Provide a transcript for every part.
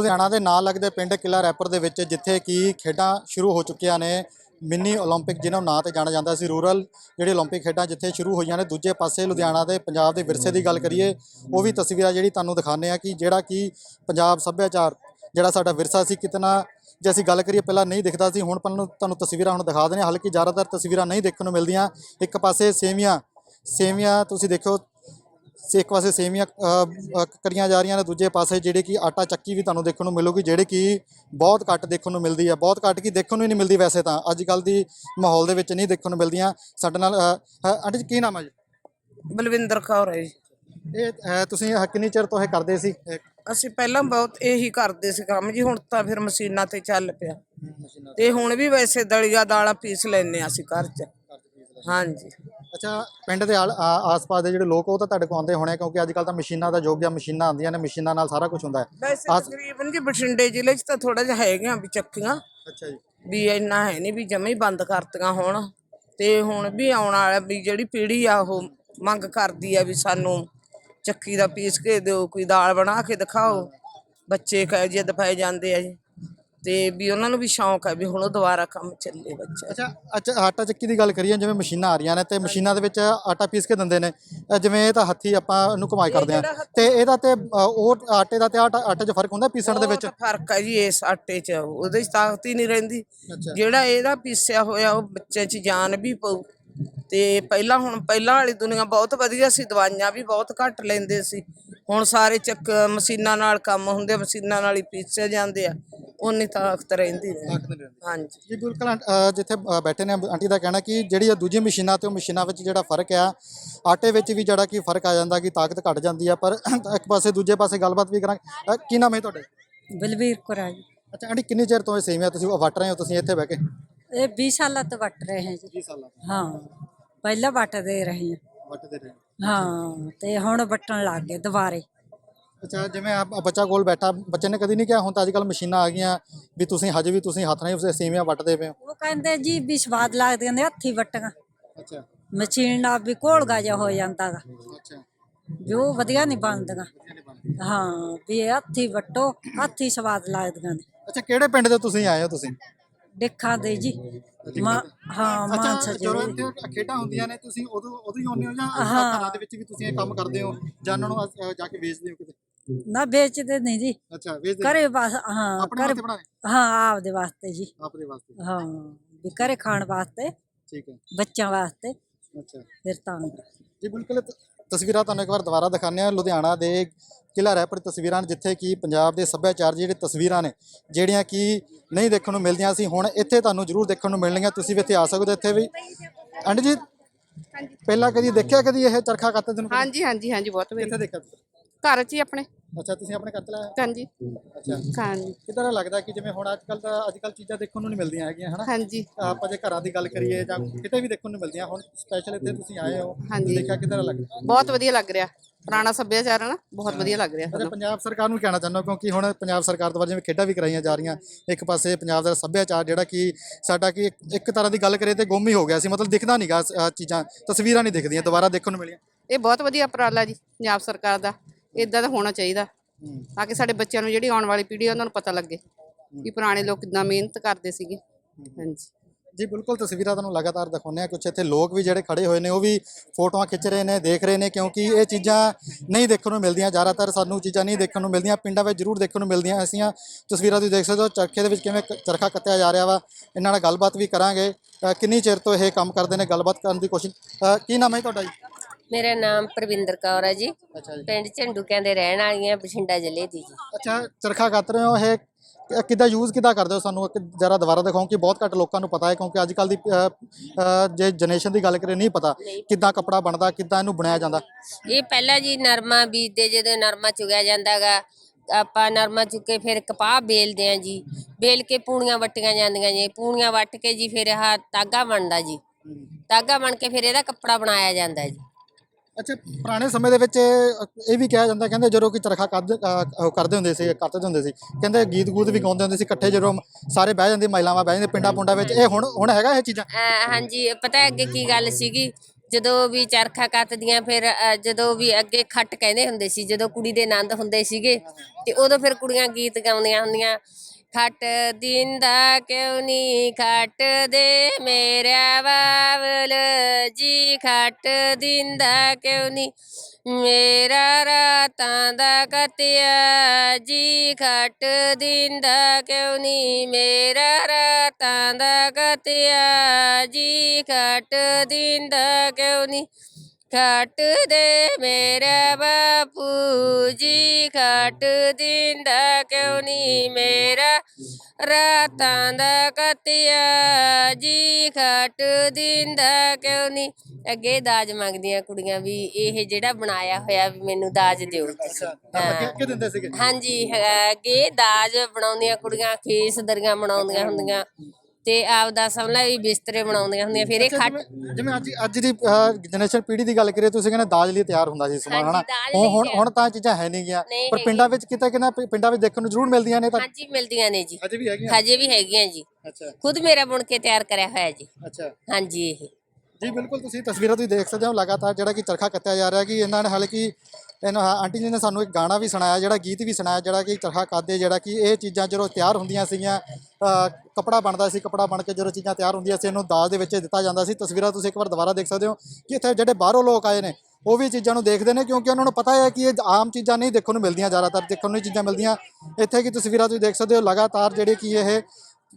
ਲੁਧਿਆਣਾ ਦੇ ਨਾਲ ਲੱਗਦੇ ਪਿੰਡ ਕਿਲਾ ਰੈਪਰ ਦੇ ਵਿੱਚ ਜਿੱਥੇ ਕਿ ਖੇਡਾਂ ਸ਼ੁਰੂ ਹੋ ਚੁੱਕੀਆਂ ਨੇ ਮਿੰਨੀ 올림픽 ਜਿਹਨਾਂ ਨਾਂ ਤੇ ਜਾਣਿਆ ਜਾਂਦਾ ਸੀ ਰੂਰਲ ਜਿਹੜੇ 올림픽 ਖੇਡਾਂ ਜਿੱਥੇ ਸ਼ੁਰੂ ਹੋਈਆਂ ਨੇ ਦੂਜੇ ਪਾਸੇ ਲੁਧਿਆਣਾ ਦੇ ਪੰਜਾਬ ਦੇ ਵਿਰਸੇ ਦੀ ਗੱਲ ਕਰੀਏ ਉਹ ਵੀ ਤਸਵੀਰਾਂ ਜਿਹੜੀ ਤੁਹਾਨੂੰ ਦਿਖਾਉਂਦੇ ਆ ਕਿ ਜਿਹੜਾ ਕਿ ਪੰਜਾਬ ਸੱਭਿਆਚਾਰ ਜਿਹੜਾ ਸਾਡਾ ਵਿਰਸਾ ਸੀ ਕਿਤਨਾ ਜੇ ਅਸੀਂ ਗੱਲ ਕਰੀਏ ਪਹਿਲਾਂ ਨਹੀਂ ਦਿਖਦਾ ਸੀ ਹੁਣ ਤੁਹਾਨੂੰ ਤੁਹਾਨੂੰ ਤਸਵੀਰਾਂ ਹੁਣ ਦਿਖਾ ਦਿੰਦੇ ਹਾਂ ਹਾਲਾਂਕਿ ਜ਼ਿਆਦਾਤਰ ਤਸਵੀਰਾਂ ਨਹੀਂ ਦੇਖਣ ਨੂੰ ਮਿਲਦੀਆਂ ਇੱਕ ਪਾਸੇ ਸੇਵੀਆਂ ਸੇਵੀਆਂ ਤੁਸੀਂ ਦੇਖੋ ਸੇ ਇੱਕ ਪਾਸੇ ਅ, ਕਰੀਆਂ ਜਾ ਰਹੀਆਂ ਨੇ ਦੂਜੇ ਪਾਸੇ ਜਿਹੜੇ ਕਿ ਆਟਾ ਚੱਕੀ ਵੀ ਤੁਹਾਨੂੰ ਦੇਖਣ ਨੂੰ ਮਿਲੂਗੀ ਜਿਹੜੇ ਕਿ ਬਹੁਤ ਘੱਟ ਦੇਖਣ ਨੂੰ ਮਿਲਦੀ ਹੈ ਬਹੁਤ ਘੱਟ ਕੀ ਦੇਖਣ ਨੂੰ ਹੀ ਨਹੀਂ ਮਿਲਦੀ ਵੈਸੇ ਤਾਂ। ਅੱਜ ਕੱਲ ਦੀ ਮਾਹੌਲ ਦੇ ਵਿੱਚ ਨਹੀਂ ਦੇਖਣ ਨੂੰ ਮਿਲਦੀਆਂ। ਸਾਡੇ ਨਾਲ ਆਂਟੀ ਜੀ ਕੀ ਨਾਮ ਹੈ ਜੀ? ਬਲਵਿੰਦਰ ਕੌਰ ਹੈ ਜੀ। ਇਹ ਤੁਸੀਂ ਕਿੰਨੀ ਚਿਰ ਤੋਂ ਇਹ ਕਰਦੇ ਸੀ? ਅਸੀਂ ਪਹਿਲਾਂ ਬਹੁਤ ਇਹੀ ਕਰਦੇ ਸੀ ਕੰਮ ਜੀ ਹੁਣ ਤਾਂ ਫਿਰ ਮਸ਼ੀਨਾਂ ਤੇ ਚੱਲ ਪਿਆ। ਤੇ ਹੁਣ ਵੀ ਵੈਸੇ ਦਲੀਆ ਦਾਲਾਂ ਪੀਸ ਲੈਨੇ ਆ ਅਸੀਂ ਘਰ 'ਚ। ਹਾਂਜੀ। ਅੱਛਾ ਪਿੰਡ ਦੇ ਆਲ- ਆ- ਆਸ-ਪਾਸ ਦੇ ਜਿਹੜੇ ਲੋਕ ਉਹ ਤਾਂ ਤੁਹਾਡੇ ਕੋਲ ਆਉਂਦੇ ਹੋਣੇ ਕਿਉਂਕਿ ਅੱਜ ਕੱਲ ਤਾਂ ਮਸ਼ੀਨਾਂ ਦਾ ਯੁੱਗ ਆ ਮਸ਼ੀਨਾਂ ਆਉਂਦੀਆਂ ਨੇ ਮਸ਼ੀਨਾਂ ਨਾਲ ਸਾਰਾ ਕੁਝ ਹੁੰਦਾ ਹੈ। ਵੈਸੇ ਤਕਰੀਬਨ ਜੀ ਬਠਿੰਡੇ ਜ਼ਿਲ੍ਹੇ 'ਚ ਤਾਂ ਥੋੜਾ ਜਿਹਾ ਹੈਗੀਆਂ ਵੀ ਚੱਕੀਆਂ। ਅੱਛਾ ਜੀ। ਵੀ ਇੰਨਾ ਹੈ ਨਹੀਂ ਵੀ ਜਮੇ ਹੀ ਬੰਦ ਕਰਤੀਆਂ ਹੁਣ। ਤੇ ਹੁਣ ਵੀ ਆਉਣ ਵਾਲਾ ਵੀ ਜਿਹੜੀ ਪੀੜ੍ਹੀ ਆ ਉਹ ਮੰਗ ਕਰਦੀ ਆ ਵੀ ਸਾਨੂੰ ਚੱਕੀ ਦਾ ਪੀਸ ਕੇ ਦਿਓ ਕੋਈ ਦਾਲ ਬਣਾ ਕੇ ਦਿਖਾਓ। ਬੱਚੇ ਕਹਿ ਜਿੱਦ ਪੈ ਜਾਂਦੇ ਆ ਜੀ। ਤੇ ਵੀ ਉਹਨਾਂ ਨੂੰ ਵੀ ਸ਼ੌਂਕ ਹੈ ਵੀ ਹੁਣ ਉਹ ਦੁਬਾਰਾ ਕੰਮ ਚੱਲੇ ਬੱਚਾ। ਅੱਛਾ ਅੱਛਾ ਆਟਾ ਚੱਕੀ ਦੀ ਗੱਲ ਕਰੀਏ ਜਿਵੇਂ ਮਸ਼ੀਨਾਂ ਆ ਰਹੀਆਂ ਨੇ ਤੇ ਮਸ਼ੀਨਾਂ ਦੇ ਵਿੱਚ ਆਟਾ ਪੀਸ ਕੇ ਦਿੰਦੇ ਨੇ। ਅ, ਜਿਵੇਂ ਇਹ ਤਾਂ ਹੱਥੀ ਆਪਾਂ ਇਹਨੂੰ ਕਮਾਈ ਕਰਦੇ ਆ। ਤੇ ਇਹਦਾ ਤੇ ਅ, ਉਹ ਆਟੇ ਦਾ ਤੇ ਆਟਾ ਆਟੇ 'ਚ ਫ਼ਰਕ ਹੁੰਦਾ ਪੀਸਣ ਦੇ ਵਿੱਚ? ਬਹੁਤ ਫ਼ਰਕ ਹੈ ਜੀ ਇਸ ਆਟੇ 'ਚ ਉਹਦੇ 'ਚ ਤਾਕਤ ਹੀ ਨਹੀਂ ਰਹਿੰਦੀ। ਅੱਛਾ। ਜਿਹੜਾ ਇਹਦਾ ਪੀਸਿਆ ਹੋਇਆ ਉਹ ਬੱਚੇ 'ਚ ਜਾਨ ਵੀ ਪਊ। ਤੇ ਪਹਿਲਾਂ ਹੁਣ ਪਹਿਲਾਂ ਵਾਲੀ ਦੁਨੀਆ ਬਹੁਤ ਵਧੀਆ ਸੀ ਦਵਾਈਆਂ ਵੀ ਬਹੁਤ ਘੱਟ ਲੈਂਦੇ ਸੀ। ਹੁਣ ਸਾਰੇ ਚੱਕ ਮਸ਼ੀਨਾਂ ਨਾਲ ਕੰਮ ਹੁੰਦੇ ਮਸ਼ੀਨਾਂ ਨਾਲ ਹੀ ਪੀਸੇ ਜਾਂਦੇ ਆ। ਉਨੀ ਤਾਕਤ ਰਹਿੰਦੀ ਨਹੀਂ ਹਾਂਜੀ। ਜੀ ਬਿਲਕੁਲ ਆਂਟ- ਅ, ਜਿੱਥੇ ਅ, ਬੈਠੇ ਨੇ ਆਂਟੀ ਦਾ ਕਹਿਣਾ ਕਿ ਜਿਹੜੀ ਇਹ ਦੂਜੀ ਮਸ਼ੀਨਾਂ ਤੇ ਉਹ ਮਸ਼ੀਨਾਂ ਵਿੱਚ ਜਿਹੜਾ ਫ਼ਰਕ ਆ ਆਟੇ ਵਿੱਚ ਵੀ ਜਿਹੜਾ ਕਿ ਫ਼ਰਕ ਆ ਜਾਂਦਾ ਕਿ ਤਾਕਤ ਘਟ ਜਾਂਦੀ ਆ ਪਰ ਇੱਕ ਪਾਸੇ ਦੂਜੇ ਪਾਸੇ ਗੱਲਬਾਤ ਵੀ ਕਰਾਂਗੇ। ਅ, ਕੀ ਨਾਮ ਹੈ ਤੁਹਾਡੇ? ਬਲਵੀਰ ਕੌਰ ਆ ਜੀ। ਅੱਛਾ ਆਂਟੀ ਕਿੰਨੀ ਚਿਰ ਤੋਂ ਇਹ ਸੇਵੀਆਂ ਤੁਸੀਂ ਵਟ ਰਹੇ ਹੋ ਤੁਸੀਂ ਇੱਥੇ ਬਹਿ ਕੇ? ਇਹ 20 ਸਾਲਾਂ ਤੋਂ ਵੱਟ ਰਹੇ ਹਾਂ ਜੀ। 20 ਸਾਲਾਂ ਹਾਂ ਪਹਿਲਾਂ ਵੱਟਦੇ ਰਹੇ ਹਾਂ। ਵਟਦੇ ਰਹੇ। ਹਾਂ ਤੇ ਹੁਣ ਵੱਟਣ ਲੱਗ ਗਏ ਦੁਬਾਰੇ। ਅੱਛਾ ਜਿਵੇਂ ਆ ਬੱਚਾ ਕੋਲ ਬੈਠਾ ਬੱਚੇ ਨੇ ਕਦੀ ਨਹੀਂ ਕਿਹਾ ਹੁਣ ਤਾਂ ਅੱਜ ਕੱਲ ਮਸ਼ੀਨਾਂ ਆ ਗਈਆਂ ਵੀ ਤੁਸੀਂ ਹਜੇ ਵੀ ਤੁਸੀਂ ਹੱਥ ਨਾਲ ਹੀ ਸੇਵੀਆਂ ਵੱਟਦੇ ਪਏ ਹੋ। ਉਹ ਕਹਿੰਦੇ ਜੀ ਵੀ ਸਵਾਦ ਲੱਗਦੀਆਂ ਨੇ ਹੱਥੀ ਵੱਟੀਆਂ ਅੱਛਾ। ਮਸ਼ੀਨ ਨਾਲ ਵੀ ਘੋਲਗਾ ਜਿਹਾ ਹੋ ਜਾਂਦਾਗਾ ਅੱਛਾ। ਜੋ ਵਧੀਆ ਨਹੀਂ ਬਣਦੀਆਂ। ਹਾਂ ਵੀ ਇਹ ਹੱਥੀ ਵੱਟੋ ਹੱਥੀ ਸਵਾਦ ਲੱਗਦੀਆਂ ਨੇ। ਅੱਛਾ ਕਿਹੜੇ ਪਿੰਡ ਤੋਂ ਤੁਸੀਂ ਆਏ ਹੋ ਤੁਸੀਂ? ਦੇਖਾਂ ਦੇ ਜੀ। ਮਾਂ- ਹਾਂ ਮਾਨਸਾ ਅੱਛਾ ਜੀ। ਜਦੋਂ ਇੱਥੇ ਖੇਡਾਂ ਹੁੰਦੀਆਂ ਨੇ ਤੁਸੀਂ ਉਦੋਂ ਉਦੋਂ ਹੀ ਆਉਂਦੇ ਹੋ ਜਾਂ ਘਰਾਂ ਦੇ ਵਿੱਚ ਵੀ ਤੁਸੀਂ ਇਹ ਕੰਮ ਕਰਦੇ ਹੋ? ਜਾਂ ਉਹਨਾਂ ਨੂੰ ਅ, ਜਾ ਕੇ ਵੇਚਦੇ ਹੋ ਕਿਤੇ? ਨਾ ਵੇਚਦੇ ਨਹੀਂ ਜੀ। ਅੱਛਾ ਵੇਚਦੇ ਘਰੇ ਬਸ ਹਾਂ ਆਪਣੇ ਘਰੇ ਵਾਸਤੇ ਬਣਾਏ? ਹਾਂ ਆਪਦੇ ਵਾਸਤੇ ਜੀ। ਆਪਦੇ ਵਾਸਤੇ? ਹਾਂ ਵੀ ਘਰੇ ਖਾਣ ਵਾਸਤੇ ਠੀਕ ਹੈ। ਬੱਚਿਆਂ ਵਾਸਤੇ। ਅੱਛਾ। ਫਿਰ ਤਾਂ ਜੀ ਬਿਲਕੁਲ ਤਸਵੀਰਾਂ ਤੁਹਾਨੂੰ ਇੱਕ ਵਾਰ ਦੁਬਾਰਾ ਦਿਖਾਉਂਦੇ ਆ ਲੁਧਿਆਣਾ ਦੇ ਕਿਲ੍ਹਾ ਰੈਪਰ ਤਸਵੀਰਾਂ ਜਿੱਥੇ ਕਿ ਪੰਜਾਬ ਦੇ ਸੱਭਿਆਚਾਰ ਦੀ ਜਿਹੜੀ ਤਸਵੀਰਾਂ ਨੇ ਜਿਹੜੀਆਂ ਕਿ ਨਹੀਂ ਦੇਖਣ ਨੂੰ ਮਿਲਦੀਆਂ ਸੀ ਹੁਣ ਇੱਥੇ ਤੁਹਾਨੂੰ ਜ਼ਰੂਰ ਦੇਖਣ ਨੂੰ ਮਿਲਣਗੀਆਂ। ਤੁਸੀਂ ਵੀ ਇੱਥੇ ਆ ਸਕਦੇ ਹੋ ਇੱਥੇ ਵੀ। ਆਂਟੀ ਜੀ ਪਹਿਲਾਂ ਕਦੀ ਦੇਖਿਆ ਕਦੀ ਇਹ ਚਰਖਾ ਕੱਤਦੇ ਨੂੰ ਹਾਂਜੀ ਹਾਂਜੀ ਹਾਂਜੀ ਬਹੁਤ ਕਿੱਥੇ ਵਧੀਆ ਦੇਖਿਆ ਤੁਸੀਂ? ਘਰ 'ਚ ਹੀ ਆਪਣੇ। ਅੱਛਾ ਤੁਸੀਂ ਆਪਣੇ ਕੱਤ ਲਿਆ ਹਾਂਜੀ। ਅੱਛਾ। ਹਾਂਜੀ। ਕਿਦਾਂ ਦਾ ਲੱਗਦਾ ਕਿ ਜਿਵੇਂ ਹੁਣ ਅੱਜ ਕੱਲ ਤਾਂ ਅੱਜ ਕੱਲ ਚੀਜ਼ਾਂ ਦੇਖਣ ਨੂੰ ਨਹੀਂ ਮਿਲਦੀਆਂ ਹੈਗੀਆਂ ਹਨਾ? ਹਾਂਜੀ। ਆਪਾਂ ਜੇ ਘਰਾਂ ਦੀ ਗੱਲ ਕਰੀਏ ਜਾਂ ਕਿਤੇ ਵੀ ਦੇਖਣ ਨੂੰ ਮਿਲਦੀਆਂ ਹੁਣ ਸਪੈਸ਼ਲ ਇੱਥੇ ਤੁਸੀਂ ਆਏ ਹੋ। ਦੇਖਿਆ ਕਿਦਾਂ ਦਾ ਲੱਗਦਾ? ਬਹੁਤ ਵਧੀਆ ਲੱਗ ਰਿਹਾ। ਪੁਰਾਣਾ ਸੱਭਿਆਚਾਰ ਹੈ ਨਾ ਬਹੁਤ ਵਧੀਆ ਲੱਗ ਰਿਹਾ ਸਾਨੂੰ। ਪੰਜਾਬ ਸਰਕਾਰ ਨੂੰ ਕਹਿਣਾ ਚਾਹੁੰਦਾ ਕਿਉਂਕਿ ਹੁਣ ਪੰਜਾਬ ਸਰਕਾਰ ਦੁਆਰਾ ਜਿਵੇਂ ਖੇਡਾਂ ਵੀ ਕਰਾਈਆਂ ਜਾ ਰਹੀਆਂ ਇੱਕ ਪਾਸੇ ਪੰਜਾਬ ਦਾ ਸੱਭਿਆਚਾਰ ਜਿਹੜਾ ਕਿ ਸਾਡਾ ਕਿ ਇੱਕ- ਤਰ੍ਹਾਂ ਦੀ ਗੱਲ ਕਰੀਏ ਤੇ ਗੁੰਮ ਹੀ ਹੋ ਗਿਆ ਸੀ ਮਤਲਬ ਦਿਖਦਾ ਨਹੀਂਗਾ ਚੀਜ਼ਾਂ ਤਸਵੀਰਾਂ ਨਹੀਂ ਦਿਖਦੀਆਂ ਦੁਬਾਰਾ ਦੇਖਣ ਨੂੰ ਮਿਲੀਆਂ। ਇਹ ਬਹੁਤ ਵਧੀਆ ਉਪਰਾਲਾ ਜੀ ਪੰਜਾਬ ਸਰਕਾਰ ਦਾ। ਇਦਾਂ ਦਾ ਹੋਣਾ ਚਾਹੀਦਾ ਤਾਂ ਕਿ ਸਾਡੇ ਬੱਚਿਆਂ ਨੂੰ ਜਿਹੜੀ ਆਉਣ ਵਾਲੀ ਪੀੜ੍ਹੀ ਆ ਉਹਨਾਂ ਨੂੰ ਪਤਾ ਲੱਗੇ ਕਿ ਪੁਰਾਣੇ ਲੋਕ ਕਿੰਨਾ ਮਿਹਨਤ ਕਰਦੇ ਸੀਗੇ। ਹਾਂਜੀ। ਜੀ ਬਿਲਕੁਲ ਤਸਵੀਰਾਂ ਤੁਹਾਨੂੰ ਲਗਾਤਾਰ ਦਿਖਾਉਂਦੇ ਆ ਕੁਝ ਇੱਥੇ ਲੋਕ ਵੀ ਜਿਹੜੇ ਖੜੇ ਹੋਏ ਨੇ ਉਹ ਵੀ ਫੋਟੋਆਂ ਖਿੱਚ ਰਹੇ ਨੇ ਦੇਖ ਰਹੇ ਨੇ ਕਿਉਂਕਿ ਇਹ ਚੀਜ਼ਾਂ ਨਹੀਂ ਦੇਖਣ ਨੂੰ ਮਿਲਦੀਆਂ। ਜ਼ਿਆਦਾਤਰ ਸਾਨੂੰ ਚੀਜ਼ਾਂ ਨਹੀਂ ਦੇਖਣ ਨੂੰ ਮਿਲਦੀਆਂ ਪਿੰਡਾਂ ਵਿੱਚ ਜ਼ਰੂਰ ਦੇਖਣ ਨੂੰ ਮਿਲਦੀਆਂ। ਅਸੀਂ ਤਸਵੀਰਾਂ ਤੁਸੀਂ ਦੇਖ ਸਕਦੇ ਹੋ ਚਰਖੇ ਦੇ ਵਿੱਚ ਕਿਵੇਂ ਕ- ਚਰਖਾ ਕੱਤਿਆ ਜਾ ਰਿਹਾ ਵਾ। ਇਹਨਾਂ ਨਾਲ ਗੱਲਬਾਤ ਵੀ ਕਰਾਂਗੇ। ਅ, ਕਿੰਨੀ ਚਿਰ ਤੋਂ ਇਹ ਕੰਮ ਕਰਦੇ ਨੇ? ਗੱਲਬਾਤ ਕਰਨ ਦੀ ਕੋਸ਼ਿਸ਼ ਅ, ਕੀ ਨਾਮ ਹੈ ਤੁਹਾਡਾ ਜੀ? ਮੇਰਾ ਨਾਮ ਪ੍ਰਵਿੰਦਰ ਕੌਰ ਹੈ ਜੀ। ਅੱਛਾ ਜੀ। ਪਿੰਡ ਝੰਡੂਕਿਆਂ ਦੇ ਰਹਿਣ ਵਾਲੀ ਹਾਂ ਬਠਿੰਡਾ ਜ਼ਿਲ੍ਹੇ ਦੀ ਜੀ। ਅੱਛਾ ਚਰਖਾ ਕੱਤ ਰਹੇ ਹੋ ਇਹ? ਕਿ- ਕਿੱਦਾਂ ਯੂਜ਼ ਕਿੱਦਾਂ ਕਰਦੇ ਹੋ ਸਾਨੂੰ? ਇੱਕ ਜਰਾ ਦੁਬਾਰਾ ਦਿਖਾਓ ਕਿ ਬਹੁਤ ਘੱਟ ਲੋਕਾਂ ਨੂੰ ਪਤਾ ਹੈ ਕਿਉਂਕਿ ਅੱਜ ਕੱਲ ਦੀ ਅ, ਅ, ਜੇ ਜਨਰੇਸ਼ਨ ਦੀ ਗੱਲ ਕਰੀਏ ਨਹੀਂ ਪਤਾ ਕਿੱਦਾਂ ਕੱਪੜਾ ਬਣਦਾ ਕਿੱਦਾਂ ਇਹਨੂੰ ਬਣਾਇਆ ਜਾਂਦਾ। ਇਹ ਪਹਿਲਾਂ ਜੀ ਨਰਮਾ ਬੀਜਦੇ ਜਦੋਂ ਨਰਮਾ ਚੁਗਿਆ ਜਾਂਦਾਗਾ ਆਪਾਂ ਨਰਮਾ ਚੁੱਕ ਕੇ ਫਿਰ ਕਪਾਹ ਬੇਲਦੇ ਆ ਜੀ। ਬੇਲ ਕੇ ਪੂਣੀਆਂ ਵੱਟੀਆਂ ਜਾਂਦੀਆਂ ਜੀ। ਪੂਣੀਆਂ ਵੱਟ ਕੇ ਜੀ ਫਿਰ ਆਹ ਤਾਗਾ ਬਣਦਾ ਜੀ। ਤਾਗਾ ਬਣ ਕੇ ਫਿਰ ਇਹਦਾ ਕੱਪੜਾ ਬਣਾਇਆ ਜਾਂਦਾ ਜੀ। ਅੱਛਾ ਪੁਰਾਣੇ ਸਮੇਂ ਦੇ ਵਿੱਚ ਇਹ ਵੀ ਕਿਹਾ ਜਾਂਦਾ ਕਹਿੰਦੇ ਜਦੋਂ ਕਿ ਚਰਖਾ ਕੱਦ ਕਰਦੇ ਹੁੰਦੇ ਸੀ ਕੱਤਦੇ ਹੁੰਦੇ ਸੀ ਕਹਿੰਦੇ ਗੀਤ ਗੂਤ ਵੀ ਗਾਉਂਦੇ ਹੁੰਦੇ ਸੀ ਇਕੱਠੇ ਜਦੋਂ ਸਾਰੇ ਬਹਿ ਜਾਂਦੇ ਮਹਿਲਾਵਾਂ ਬਹਿ ਜਾਂਦੇ ਪਿੰਡਾਂ ਪੁੰਡਾਂ ਵਿੱਚ ਇਹ ਹੁਣ ਹੁਣ ਹੈਗਾ ਇਹ ਚੀਜ਼ਾਂ? ਹਾਂਜੀ ਪਤਾ ਹੈ ਅੱਗੇ ਕੀ ਗੱਲ ਸੀਗੀ ਜਦੋਂ ਵੀ ਚਰਖਾ ਕੱਤਦੀਆਂ ਫਿਰ ਅ, ਜਦੋਂ ਵੀ ਅੱਗੇ ਖੱਟ ਕਹਿੰਦੇ ਹੁੰਦੇ ਸੀ ਜਦੋਂ ਕੁੜੀ ਦੇ ਆਨੰਦ ਹੁੰਦੇ ਸੀਗੇ ਤੇ ਉਦੋਂ ਫਿਰ ਕੁੜੀਆਂ ਗੀਤ ਗਾਉਂਦੀਆਂ ਹੁੰਦੀਆਂ। ਖੱਟ ਦਿੰਦਾ ਕਿਉਂ ਨਹੀਂ ਖੱਟ ਦੇ ਮੇਰਾ ਬਾਬਲ ਜੀ। ਖੱਟ ਦਿੰਦਾ ਕਿਉਂ ਨਹੀਂ ਮੇਰਾ ਰਾਤਾਂ ਦਾ ਕਤਿਆ ਜੀ। ਖੱਟ ਦਿੰਦਾ ਕਿਉਂ ਨਹੀਂ ਮੇਰਾ ਰਾਤਾਂ ਦਾ ਕਤਿਆ ਜੀ। ਖੱਟ ਦਿੰਦਾ ਕਿਉਂ ਨਹੀਂ ਖੱਟ ਦੇ ਮੇਰਾ ਬਾਪੂ ਜੀ ਖੱਟ ਦਿੰਦਾ ਕਿਉਂ ਨਹੀਂ ਮੇਰਾ? ਰਾਤਾਂ ਦਾ ਕਤਿਆ ਜੀ ਖੱਟ ਦਿੰਦਾ ਕਿਉਂ ਨਹੀਂ? ਅੱਗੇ ਦਾਜ ਮੰਗਦੀਆਂ ਕੁੜੀਆਂ ਵੀ ਇਹ ਜਿਹੜਾ ਬਣਾਇਆ ਹੋਇਆ ਵੀ ਮੈਨੂੰ ਦਾਜ ਦਿਓ। ਤੁਸੀਂ ਅੱਗੇ ਅੱਗੇ ਦਿੰਦੇ ਸੀਗੇ? ਹਾਂਜੀ ਅੱਗੇ ਦਾਜ ਬਣਾਉਂਦੀਆਂ ਕੁੜੀਆਂ ਖੇਸ ਦਰੀਆਂ ਬਣਾਉਂਦੀਆਂ ਹੁੰਦੀਆਂ। ਤੇ ਆਪਦਾ ਸਮਝਲਾ ਵੀ ਬਿਸਤਰੇ ਬਣਾਉਂਦੀਆਂ ਹੁੰਦੀਆਂ ਫਿਰ ਇਹ ਖੱਟ ਜਿਵੇਂ- ਜਿਵੇਂ ਅੱਜ ਅੱਜ ਦੀ ਜਨਰੇਸ਼ਨ ਪੀੜ੍ਹੀ ਦੀ ਗੱਲ ਕਰੀਏ ਤੁਸੀਂ ਕਹਿੰਦੇ ਦਾਜ ਲਈ ਤਿਆਰ ਹੁੰਦਾ ਸੀ ਸਮਾਨ ਹਾਂਜੀ, ਹਨਾ? ਦਾਜ ਹੁਣ ਲਈ ਹੁਣ ਤਾਂ ਇਹ ਚੀਜ਼ਾਂ ਹੈ ਨਹੀਂ ਗਿਆ ਨਹੀਂ ਪਰ ਹੈਗੀਆਂ। ਪਿੰਡਾਂ ਵਿੱਚ ਕਿਤੇ ਕਿਤੇ ਪਿੰਡਾਂ ਵਿੱਚ ਦੇਖਣ ਨੂੰ ਜ਼ਰੂਰ ਮਿਲਦੀਆਂ ਨੇ ਤਾਂ ਹਾਂਜੀ ਮਿਲਦੀਆਂ ਨੇ ਜੀ। ਅਜੇ ਵੀ ਹੈਗੀਆਂ? ਹਜੇ ਵੀ ਹੈਗੀਆਂ ਜੀ। ਅੱਛਾ। ਖੁਦ ਮੇਰਾ ਬੁਣ ਕੇ ਤਿਆਰ ਕਰਿਆ ਹੋਇਆ ਜੀ। ਅੱਛਾ। ਹਾਂਜੀ ਇਹ। ਜੀ ਬਿਲਕੁਲ ਤੁਸੀਂ ਤਸਵੀਰਾਂ ਤੁਸੀਂ ਦੇਖ ਸਕਦੇ ਹੋ ਲਗਾਤਾਰ ਜਿਹੜਾ ਕਿ ਚਰਖਾ ਕੱਤਿਆ ਜਾ ਰਿਹਾ ਕਿ ਇਹਨਾਂ ਨੇ ਹਾਲੇ ਕਿ ਇਹਨਾਂ ਆਂਟੀ ਜੀ ਨੇ ਸਾਨੂੰ ਇੱਕ ਗਾਣਾ ਵੀ ਸੁਣਾਇਆ ਜਿਹੜਾ ਗੀਤ ਵੀ ਸੁਣਾਇਆ ਜਿਹੜਾ ਕਿ ਚਰਖਾ ਕੱਤਦੇ ਜਿਹੜਾ ਕਿ ਇਹ ਚੀਜ਼ਾਂ ਜਦੋਂ ਤਿਆਰ ਹੁੰਦੀਆਂ ਸੀਗੀਆਂ ਅ, ਕਪੜਾ ਬਣਦਾ ਸੀ ਕਪੜਾ ਬਣ ਕੇ ਜਦੋਂ ਚੀਜ਼ਾਂ ਤਿਆਰ ਹੁੰਦੀਆਂ ਸੀ ਇਹਨੂੰ ਦਾਜ ਦੇ ਵਿੱਚ ਦਿੱਤਾ ਜਾਂਦਾ ਸੀ। ਤਸਵੀਰਾਂ ਤੁਸੀਂ ਇੱਕ ਵਾਰ ਦੁਬਾਰਾ ਦੇਖ ਸਕਦੇ ਹੋ ਕਿ ਇੱਥੇ ਜਿਹੜੇ ਬਾਹਰੋਂ ਲੋਕ ਆਏ ਨੇ ਉਹ ਵੀ ਚੀਜ਼ਾਂ ਨੂੰ ਦੇਖਦੇ ਨੇ ਕਿਉਂਕਿ ਉਹਨਾਂ ਨੂੰ ਪਤਾ ਹੈ ਕਿ ਇਹ ਆਮ ਚੀਜ਼ਾਂ ਨਹੀਂ ਦੇਖਣ ਨੂੰ ਮਿਲਦੀਆਂ ਜ਼ਿਆਦਾਤਰ ਦੇਖਣ ਨੂੰ ਹੀ ਚੀਜ਼ਾਂ ਮਿਲਦੀਆਂ। ਇੱਥੇ ਕੀ ਤਸਵੀਰਾਂ ਤੁਸੀਂ ਦੇਖ ਸਕਦੇ ਹੋ ਲਗਾਤਾਰ ਜਿਹੜੇ ਕਿ ਇਹ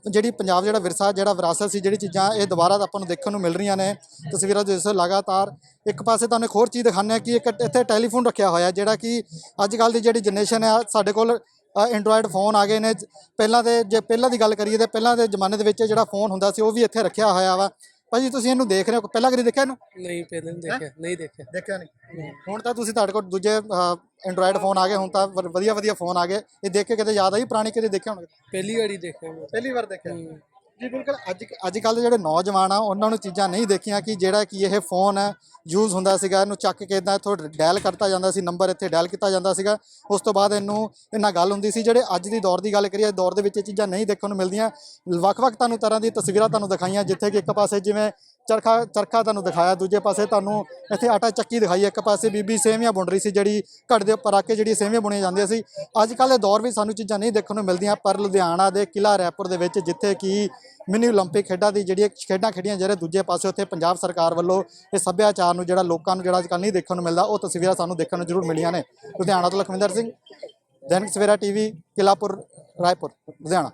ਜਿਹੜੀ ਪੰਜਾਬ ਜਿਹੜਾ ਵਿਰਸਾ, ਜਿਹੜਾ ਵਿਰਾਸਤ ਸੀ, ਜਿਹੜੀ ਚੀਜ਼ਾਂ ਇਹ ਦੁਬਾਰਾ ਆਪਾਂ ਨੂੰ ਦੇਖਣ ਨੂੰ ਮਿਲ ਰਹੀਆਂ ਨੇ, ਤਸਵੀਰਾਂ ਦੇ ਲਗਾਤਾਰ ਇੱਕ ਪਾਸੇ ਤੁਹਾਨੂੰ ਇੱਕ ਹੋਰ ਚੀਜ਼ ਦਿਖਾਉਂਦੇ ਹਾਂ ਕਿ ਇੱਕ ਇੱਥੇ ਟੈਲੀਫੋਨ ਰੱਖਿਆ ਹੋਇਆ ਜਿਹੜਾ ਕਿ ਅੱਜ ਕੱਲ ਦੀ ਜਿਹੜੀ ਜਨਰੇਸ਼ਨ ਹੈ, ਸਾਡੇ ਕੋਲ ਐਂਡਰੋਇਡ ਫੋਨ ਆ ਗਏ ਨੇ, ਪਹਿਲਾਂ ਦੇ ਜੇ ਪਹਿਲਾਂ ਦੀ ਗੱਲ ਕਰੀਏ ਤੇ ਪਹਿਲਾਂ ਦੇ ਜ਼ਮਾਨੇ ਦੇ ਵਿੱਚ ਜਿਹੜਾ ਫੋਨ ਹੁੰਦਾ ਸੀ, ਉਹ ਵੀ ਇੱਥੇ ਰੱਖਿਆ ਹੋਇਆ ਵਾ। ਭਾਜੀ ਤੁਸੀਂ ਇਹਨੂੰ ਦੇਖ ਰਹੇ ਹੋ? ਪਹਿਲਾਂ ਕਦੀ ਦੇਖਿਆ ਇਹਨੂੰ? ਨਹੀਂ ਪਹਿਲੇ ਨਹੀਂ ਦੇਖਿਆ ਨਹੀਂ ਦੇਖਿਆ। ਦੇਖਿਆ ਨਹੀਂ? ਹੁਣ ਤਾਂ ਤੁਸੀਂ ਤੁਹਾਡੇ ਕੋਲ ਦੂਜੇ ਐਂਡਰੋਇਡ ਫੋਨ ਆ ਗਏ ਹੁਣ ਤਾਂ ਵਧੀਆ ਵਧੀਆ ਫੋਨ ਆ ਗਏ। ਇਹ ਦੇਖ ਕੇ ਕਿਤੇ ਯਾਦ ਆਈ? ਪੁਰਾਣੀ ਕਦੇ ਦੇਖਿਆ ਹੋਣਗੇ? ਪਹਿਲੀ ਵਾਰੀ ਦੇਖਿਆ ਪਹਿਲੀ ਵਾਰ ਦੇਖਿਆ? ਜੀ, ਬਿਲਕੁਲ। ਅੱਜ ਅੱਜ ਕੱਲ ਦੇ ਜਿਹੜੇ ਨੌਜਵਾਨ ਆ, ਉਹਨਾਂ ਨੂੰ ਚੀਜ਼ਾਂ ਨਹੀਂ ਦੇਖੀਆਂ ਕਿ ਜਿਹੜਾ ਕਿ ਇਹ ਫੋਨ ਯੂਜ਼ ਹੁੰਦਾ ਸੀਗਾ, ਇਹਨੂੰ ਚੱਕ ਕੇ ਇਦਾਂ ਇੱਥੋਂ ਡਾਇਲ ਕਰਤਾ ਜਾਂਦਾ ਸੀ ਨੰਬਰ ਇੱਥੇ ਡਾਇਲ ਕੀਤਾ ਜਾਂਦਾ ਸੀਗਾ। ਉਸ ਤੋਂ ਬਾਅਦ ਇਹਨੂੰ, ਇਹਨਾਂ ਗੱਲ ਹੁੰਦੀ ਸੀ, ਜਿਹੜੇ ਅੱਜ ਦੀ ਦੌਰ ਦੀ ਗੱਲ ਕਰੀਏ, ਦੌਰ ਦੇ ਵਿੱਚ ਇਹ ਚੀਜ਼ਾਂ ਨਹੀਂ ਦੇਖਣ ਨੂੰ ਮਿਲਦੀਆਂ। ਵੱਖ-ਵੱਖ ਤੁਹਾਨੂੰ ਤਰ੍ਹਾਂ ਦੀ ਤਸਵੀਰਾਂ ਤੁਹਾਨੂੰ ਦਿਖਾਈਆਂ, ਜਿੱਥੇ ਕਿ ਇੱਕ ਪਾਸੇ ਜਿਵੇਂ ਚਰਖਾ ਚਰਖਾ ਤੁਹਾਨੂੰ ਦਿਖਾਇਆ ਦੂਜੇ ਪਾਸੇ ਤੁਹਾਨੂੰ ਇੱਥੇ ਆਟਾ ਚੱਕੀ ਦਿਖਾਈ ਇੱਕ ਪਾਸੇ ਬੀਬੀ ਸੇਵੀਆਂ ਬੁਣ ਰਹੀ ਸੀ ਜਿਹੜੀ ਘੜ ਦੇ ਉੱਪਰ ਆ ਕੇ ਜਿਹੜੀ ਸੇਵੀਆਂ ਬੁਣੀਆਂ ਜਾਂਦੀਆਂ ਸੀ ਅੱਜ ਕੱਲ੍ਹ ਦੇ ਦੌਰ ਵਿੱਚ ਸਾਨੂੰ ਚੀਜ਼ਾਂ ਨਹੀਂ ਦੇਖਣ ਨੂੰ ਮਿਲਦੀਆਂ ਪਰ ਲੁਧਿਆਣਾ ਦੇ ਕਿਲ੍ਹਾ ਰੈਪੁਰ ਦੇ ਵਿੱਚ ਜਿੱਥੇ ਕਿ ਮਿਨੀ 올림픽 ਖੇਡਾਂ ਦੀ ਜਿਹੜੀਆਂ ਖੇਡਾਂ ਖੇਡੀਆਂ ਜਿਹੜੇ ਦੂਜੇ ਪਾਸੇ ਉੱਥੇ ਪੰਜਾਬ ਸਰਕਾਰ ਵੱਲੋਂ ਇਹ ਸੱਭਿਆਚਾਰ ਨੂੰ ਜਿਹੜਾ ਲੋਕਾਂ ਨੂੰ ਜਿਹੜਾ ਅੱਜ ਕੱਲ੍ਹ ਨਹੀਂ ਦੇਖਣ ਨੂੰ ਮਿਲਦਾ ਉਹ ਤਸਵੀਰਾਂ ਸਾਨੂੰ ਦੇਖਣ ਨੂੰ ਜ਼ਰੂਰ ਮਿਲੀਆਂ ਨੇ ਲੁਧਿਆਣਾ ਤੋਂ ਲਖਵਿੰਦਰ ਸਿੰਘ ਦੈਨਿਕ ਸਵੇਰਾ ਟੀਵੀ ਕਿਲਾਪੁਰ ਰਾਏਪੁਰ ਲੁਧਿਆਣਾ